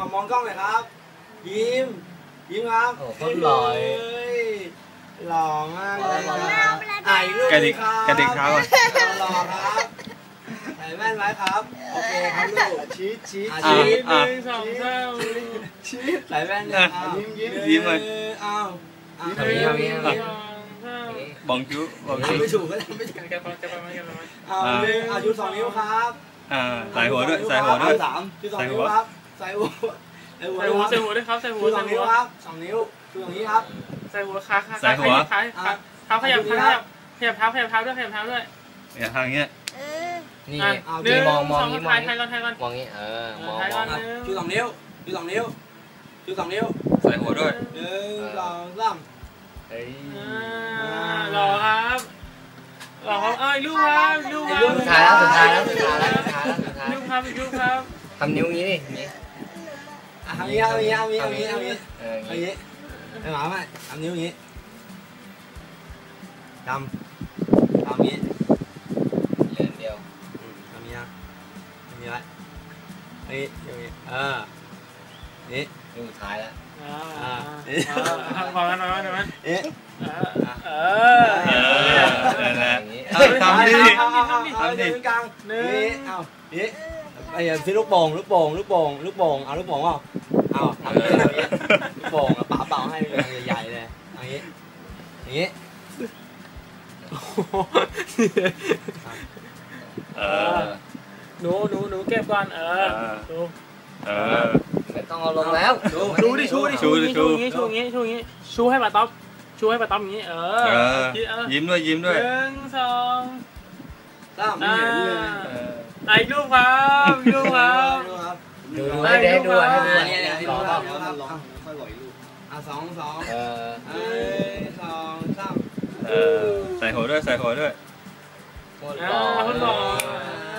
เอามองกล้องหน่อยครับ ยิ้ม ยิ้มครับโอ้โหคนหล่อเลยเฮ้ยหล่อมากเลยหล่อคมากรับอะอีกรูปกระดิกหนึ่งครับกระดิกเท้าก่อนหล่อครับใส่แว่นไว้ครับ โอเคครับลูก ชี้ชี้อะ ชี้อะหนึ่งสองสาม ชี้ใส่แว่นเลยครับยิ้มยิ้มยิ้มเลยอ้าวอ้าวทำนี้ทำนี้ทำนี้สองสามบองคิ้วบองอะคิ้วไม่ถูกก็ได้ไม่ถูกแกะไปแกะไปไหมแกะไปไหมเอาหนึ่งเอาชูสองนิ้วครับ อ่าใส่หัวด้วยใส่หัวด้วยเอาสามชูสองใส่หันิ้ววครับ ใส่หัวใส่หัวใส่หัวใส่หัวด้วยครับใส่หัวชูสใส่องหันิ้ววครับสองนิ้วชูอย่างนี้ครับใส่หัวขาขาใส่หัวขาขาเท้าขยับเท้าขยับเท้าขยับเท้าด้วยขยับเท้าด้วยเนี่ยทางเงี้ยนี่อะเอาหนึ่นี่งมองมองสองนี้มอถ่างยนี้ถ่ายก่อนถ่ายก่อนมองนี้เออมองถ่ายมก่อองนหนึ่งชูสองนิ้วชูสองนิ้วชูสองนิ้วใส่หัวด้วยหนึ่งสองสามเฮ้ยอ่ารอครับรอครับเอ้ยลูกครับลูกครับสุดท้ายแล้วสุดท้ายแล้วสุดท้ายแล้วสุดท้ายแล้วสุดท้ายลูกครับลูกครับทำนิ้วงี้ดิ นี้อะทำอย่างนี้เอาอย่างนี้เอาอย่างนี้เอาอย่างนี้เออเอาองี้ย่างนี้ไอ้หมาไหมทำนิ้วอย่างนี้ทำทำอย่างนี้เลื่อนเดียวอืมทำอย่างนี้นะทำอย่างนี้ไว้นี่อย่างนี้เออนี่นิ้วสุดท้ายแล้วอ่าอ่าอ่าพอกันพอกันพอกันเอ๊ะเออเอเอออนั่นแหละอย่างนี้เอาทำดิเอาเอาเอาเอาทำดิเอากลางหนึ่งนี่เอานี่ ไอ้ซื้อลูกโป่งลูกโป่งลูกโป่งลูกโป่งเอาลูกโป่งเปล่าเอาทำอย่างนี้เอาอย่างนี้ลูกโป่งเอาป๋าเป่าให้ใหญ่ๆเลยเอาอย่างนี้อย่างนี้เออหนูหนูหนูเก็บก่อนเออเออดูเออไม่ต้องเอาลงแล้วชูดิชูดิชูชูดิดิชูชูอย่างงี้ชูอย่างงี้ชูอย่างงี้ชูให้ป้าต๊อบชูให้ป้าต๊อบอย่างงี้เออเออเออยิ้มด้วยยิ้มด้วยหนึ่งสองสามไม่เห็นเลย เอออะอีกรูปครับอีกรูปครับดูครับดูดูให้ได้ดูให้ดูเนี่ยเนี่ยรอคเปรัล่าบครับค่อยไหวลูกอะสองสองเออเอ้ยสองสามเออใส่หัวด้วยใส่หัวด้วยคตรอ่าหล่อคนหล่อ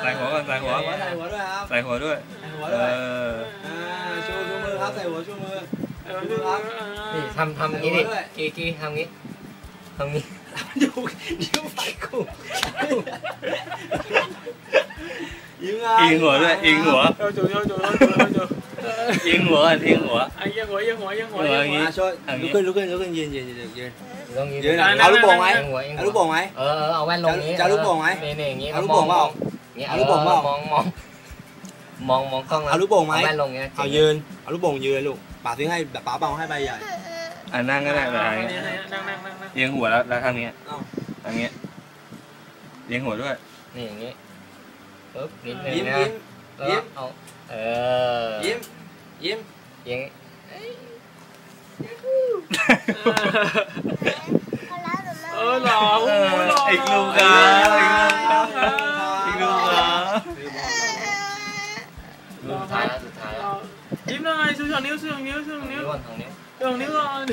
ใส่หัวก่อนใส่หัวใส่หัวด้วยครับใส่หัวด้วยใส่หัวด้วยออชูชูมือครับใส่หัวชูมือเออดูครับนี่ทำทำงี้ดิกี้กี้ทำงี้ทำงี้อยู่ยิ้มใส่กู ไงอิงหัวด้วยอิงหัวเออจูจูจูจูจูอิงหัวก่อนอิงหัวไอ้ยังหัวยังหัวยังหัวหัวยังอย่างงี้หัวอะช่วยลุกขึ้นลุกขึ้นลุกขึ้นยืนยืนยืนยืนต้องงี้ยืนเอาลูกโป่งไหมเอ็งหัวเอ็งเอาหัลูวกโป่งไหมเออเออเอาแว่นลงนี้จะเอาลูกโป่งไหมนี่นี่อย่างงี้เอาลูกโป่งเปล่างี้เอาลูกโป่งเปล่ามองมองมองมองกล้องเอาลูกโป่งไหมเอาแว่นลงเงี้ยเอายืนเอาลูกโป่งยืนลูกป๋าซื้อให้แบบป๋าเป่าให้ใบใหญ่อะนั่งก็ได้แบบนั่งนี้นั่งนั่งนั่งนั่งเอียงหัวแล้วแล้วทางนี้เอ้าทางนี้เอียงหัวด้วยนี่อย่างงี้ ปึ๊บนิดนึงยิ้มนะยิ้มแล้วยิ้ก็มเอาเออยิ้มยิ้มอย่างงี้เออหล่อโอ้โหหล่ออีกลูกครับอีกลูกครับสุดท้ายแล้วสุดท้ายแล้วยิ้มหน่อยชูสองนิ้วชูสองนิ้วชูสองนิ้วนิ้วก่อนสองนิ้วชูสองนิ้วก่อน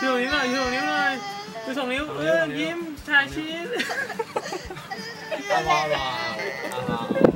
ชูสองนิ้วหน่อยชูสองนิ้วหน่อยชูสองนิ้วเออยิ้มถ่ายชีส เ